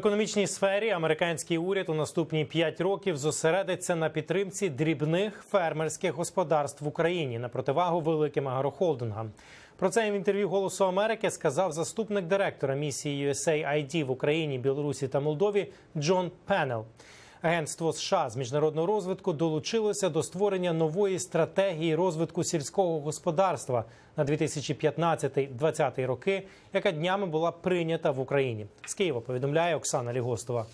Економічній сфері американський уряд у наступні 5 років зосередиться на підтримці дрібних фермерських господарств в Україні на противагу великим агрохолдингам. Про це в інтерв'ю Голосу Америки сказав заступник директора місії USAID в Україні, Білорусі та Молдові Джон Пенел. Агентство США з міжнародного розвитку долучилося до створення нової стратегії розвитку сільського господарства на 2015-2020 роки, яка днями була прийнята в Україні. З Києва повідомляє Оксана Лігостова.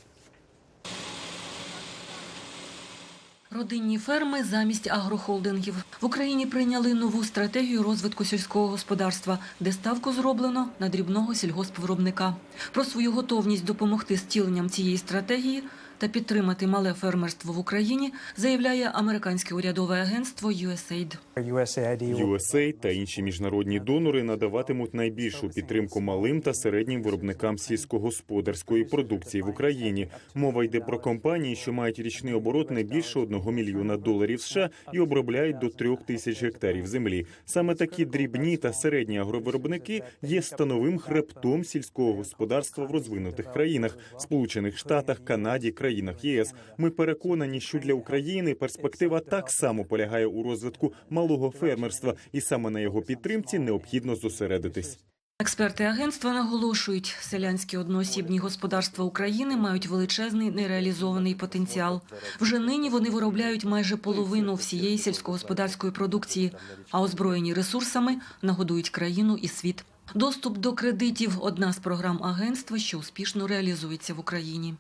Родинні ферми замість агрохолдингів в Україні прийняли нову стратегію розвитку сільського господарства, де ставку зроблено на дрібного сільгоспвиробника. Про свою готовність допомогти з втіленням цієї стратегії та підтримати мале фермерство в Україні заявляє американське урядове агентство USAID. USAID та інші міжнародні донори надаватимуть найбільшу підтримку малим та середнім виробникам сільськогосподарської продукції в Україні. Мова йде про компанії, що мають річний оборот не більше 1 мільйона доларів США і обробляють до 3 тисяч гектарів землі. Саме такі дрібні та середні агровиробники є становим хребтом сільського господарства в розвинутих країнах Сполучених Штатах, Канаді, країнах ЄС. Ми переконані, що для України перспектива так само полягає у розвитку малого фермерства, і саме на його підтримці необхідно зосередитись. Експерти агентства наголошують, селянські одноосібні господарства України мають величезний нереалізований потенціал. Вже нині вони виробляють майже половину всієї сільськогосподарської продукції, а озброєні ресурсами нагодують країну і світ. Доступ до кредитів одна з програм агентства, що успішно реалізується в Україні.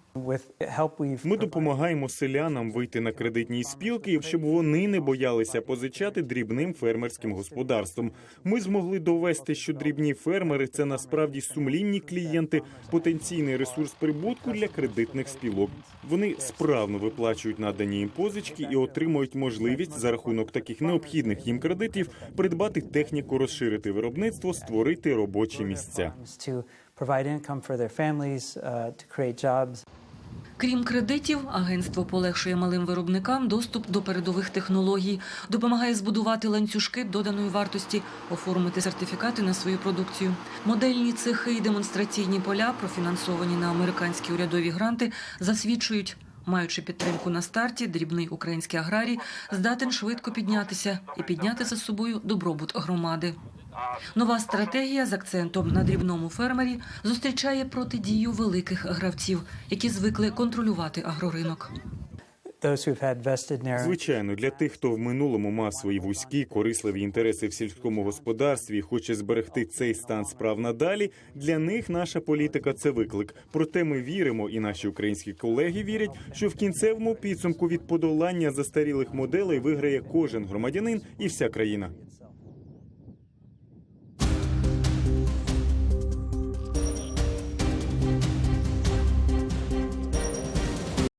Ми допомагаємо селянам вийти на кредитні спілки, щоб вони не боялися позичати дрібним фермерським господарствам. Ми змогли довести, що дрібні фермери це насправді сумлінні клієнти, потенційний ресурс прибутку для кредитних спілок. Вони справно виплачують надані їм позички і отримують можливість за рахунок таких необхідних їм кредитів придбати техніку, розширити виробництво, створити робочі місця. uh. Крім кредитів, агентство полегшує малим виробникам доступ до передових технологій, допомагає збудувати ланцюжки доданої вартості, оформити сертифікати на свою продукцію. Модельні цехи і демонстраційні поля, профінансовані на американські урядові гранти, засвідчують. Маючи підтримку на старті, дрібний український аграрій здатен швидко піднятися і підняти за собою добробут громади. Нова стратегія з акцентом на дрібному фермері зустрічає протидію великих гравців, які звикли контролювати агроринок. Звичайно, для тих, хто в минулому мав свої вузькі корисливі інтереси в сільському господарстві і хоче зберегти цей стан справ надалі. Для них наша політика це виклик. Проте ми віримо, і наші українські колеги вірять, що в кінцевому підсумку від подолання застарілих моделей виграє кожен громадянин і вся країна.